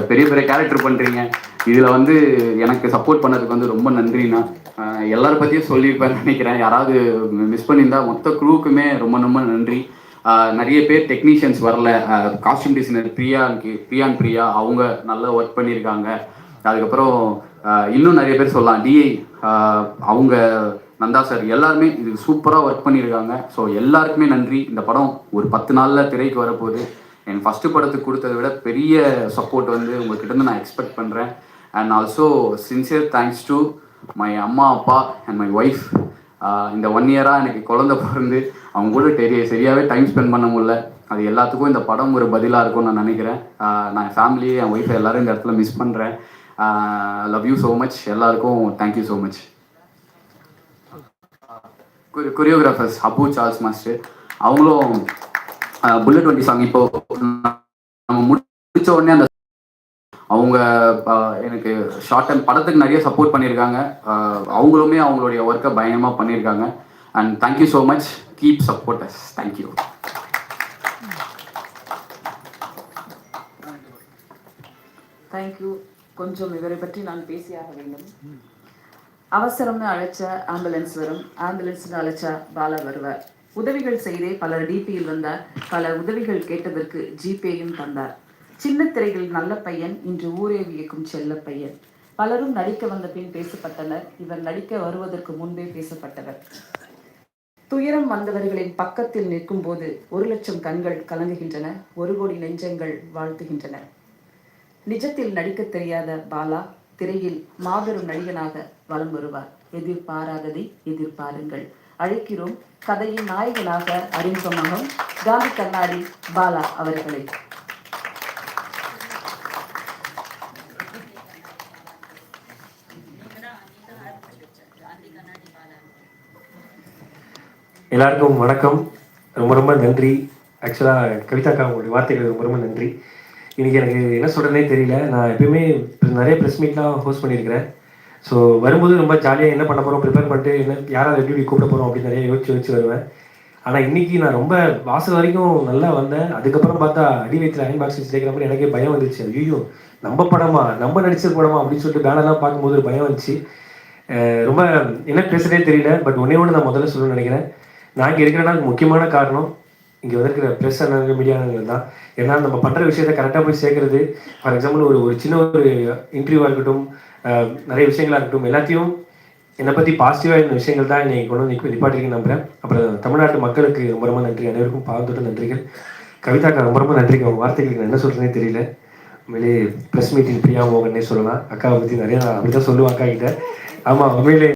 பெரிய பெரிய கேரக்டர் பண்ணுறீங்க இதில் வந்து எனக்கு சப்போர்ட் பண்ணதுக்கு வந்து ரொம்ப நன்றிண்ணா. ஆஹ் பற்றியும் சொல்லியிருப்பேன்னு நினைக்கிறேன். யாராவது மிஸ் பண்ணியிருந்தா மொத்த குரூவுக்குமே ரொம்ப ரொம்ப நன்றி. நிறைய பேர் டெக்னீஷியன்ஸ் வரல. காஸ்டியூம் டிசைனர் பிரியான்க்கு பிரியான் பிரியா அவங்க நல்லா ஒர்க் பண்ணியிருக்காங்க. அதுக்கப்புறம் இன்னும் நிறைய பேர் சொல்லலாம். டிஐ அவங்க நந்தா சார் எல்லாருமே இது சூப்பராக ஒர்க் பண்ணியிருக்காங்க. ஸோ எல்லாருக்குமே நன்றி. இந்த படம் ஒரு பத்து நாளில் திரைக்கு வரப்போகுது. என் ஃபஸ்ட்டு படத்துக்கு கொடுத்ததை விட பெரிய சப்போர்ட் வந்து உங்ககிட்ட இருந்து நான் எக்ஸ்பெக்ட் பண்ணுறேன் and also sincere thanks to my அம்மா அப்பா அண்ட் மை ஒய்ஃப் இந்த ஒன் இயராக எனக்கு குழந்தை பிறந்து அவங்க கூட தெரிய சரியாகவே டைம் ஸ்பெண்ட் பண்ண முடியல. அது எல்லாத்துக்கும் இந்த படம் ஒரு பதிலாக இருக்கும்னு நான் நினைக்கிறேன். நான் ஃபேமிலி என் ஒய்ஃப் எல்லோரும் இந்த இடத்துல மிஸ் பண்ணுறேன் லவ் யூ ஸோ மச் எல்லாருக்கும் thank you so much choreographers Abu Charles master அவங்களும் புல்லட் வண்டி சாங் இப்போ நம்ம முடிச்ச உடனே அந்த அவங்க எனக்கு ஷார்ட் டைம் படத்துக்கு நிறைய சப்போர்ட் பண்ணியிருக்காங்க. அவங்களுமே அவங்களுடைய ஒர்க்கை பயங்கரமாக பண்ணியிருக்காங்க. And thank you so much keep support us thank you thank you கொஞ்சம் இவரை பற்றி நான் பேசியாக வேண்டும். அவசரம்னு அழைச்ச ஆம்புலன்ஸ் வரும். ஆம்புலன்ஸ்னு அழைச்சா பாலா வருவார். உதவிகள் செய்தே பலர் டிபியில் வந்தார் பல உதவிகள் கேட்டதற்கு ஜிபேயும் தந்தார். சின்ன திரையில் நல்ல பையன் இன்று ஊரே வியக்கும் செல்ல பையன். பலரும் நடிக்க வந்த பின் பேசப்பட்டனர். இவர் நடிக்க வருவதற்கு முன்பே பேசப்பட்டவர். துயரம் வந்தவர்களின் பக்கத்தில் நிற்கும் போது ஒரு லட்சம் கண்கள் கலங்குகின்றன. ஒரு கோடி நெஞ்சங்கள் வாழ்த்துகின்றன. நிஜத்தில் நடிக்கத் தெரியாத பாலா திரையில் மாபெரும் நடிகனாக வலம் வருவார். எதிர்பாராததை எதிர்பாருங்கள். அழைக்கிறோம் கதையின் நாயகனாக அறிமுகமாகும் காந்தி கண்ணாடி பாலா அவர்களை. எல்லாருக்கும் வணக்கம். ரொம்ப ரொம்ப நன்றி. ஆக்சுவலாக கவிதாக்கா உங்களுடைய வார்த்தைகள் ரொம்ப ரொம்ப நன்றி. இன்னைக்கு எனக்கு என்ன சொல்கிறதுனே தெரியல. நான் எப்பயுமே நிறைய ப்ரெஸ் மீட்லாம் ஹோஸ்ட் பண்ணியிருக்கிறேன். ஸோ வரும்போது ரொம்ப ஜாலியாக என்ன பண்ண போகிறோம் ப்ரிப்பேர் பண்ணிட்டு என்ன யாராவது எப்படி கூப்பிட போகிறோம் அப்படின்னு நிறைய யோசிச்சு யோசிச்சு வருவேன். ஆனால் இன்னைக்கு நான் ரொம்ப வாசல் வரைக்கும் நல்லா வந்தேன். அதுக்கப்புறம் பார்த்தா அடி வயிற்றில் அயன் பாக்ஸ் சேர்க்குற மாதிரி எனக்கே பயம் வந்துச்சு ஐயோ நம்ம படமா நம்ம நடிச்ச படமா அப்படின்னு சொல்லிட்டு பேனர்லாம் பார்க்கும்போது ஒரு பயம் வந்துச்சு. ரொம்ப என்ன பேசுறதே தெரியல பட் ஒன்றே ஒன்று நான் முதல்ல சொல்லணும்னு நினைக்கிறேன். நான் இங்கே இருக்கிறேன்னா முக்கியமான காரணம் இங்கே வந்திருக்கிற ப்ரெஸ் அண்ணர்கள் மீடியானங்கள் தான். ஏன்னா நம்ம பண்ணுற விஷயத்த கரெக்டாக போய் சேர்க்கறது ஃபார் எக்ஸாம்பிள் ஒரு ஒரு சின்ன ஒரு இன்டர்வியூவாக இருக்கட்டும் நிறைய விஷயங்களாக இருக்கட்டும் எல்லாத்தையும் என்னை பற்றி பாசிட்டிவாக இருந்த விஷயங்கள் தான் என்னை கொண்டு வந்து நிப்ப- நம்புகிறேன் நம்புறேன். அப்புறம் தமிழ்நாட்டு மக்களுக்கு ரொம்ப ரொம்ப நன்றி. அனைவருக்கும் பாவத்தோட நன்றிகள். கவிதாக்கா ரொம்ப ரொம்ப நன்றிங்க உங்கள் வார்த்தைகளுக்கு நான் என்ன சொல்கிறேனே தெரியல. உண்மையிலே ப்ரெஸ் மீட்டிங் பிரியா மோகன்னே சொல்லலாம். அக்காவை பற்றி நிறையா அப்படி தான் சொல்லுவேன் அக்கா கிட்ட. ஆமாம் உண்மையிலே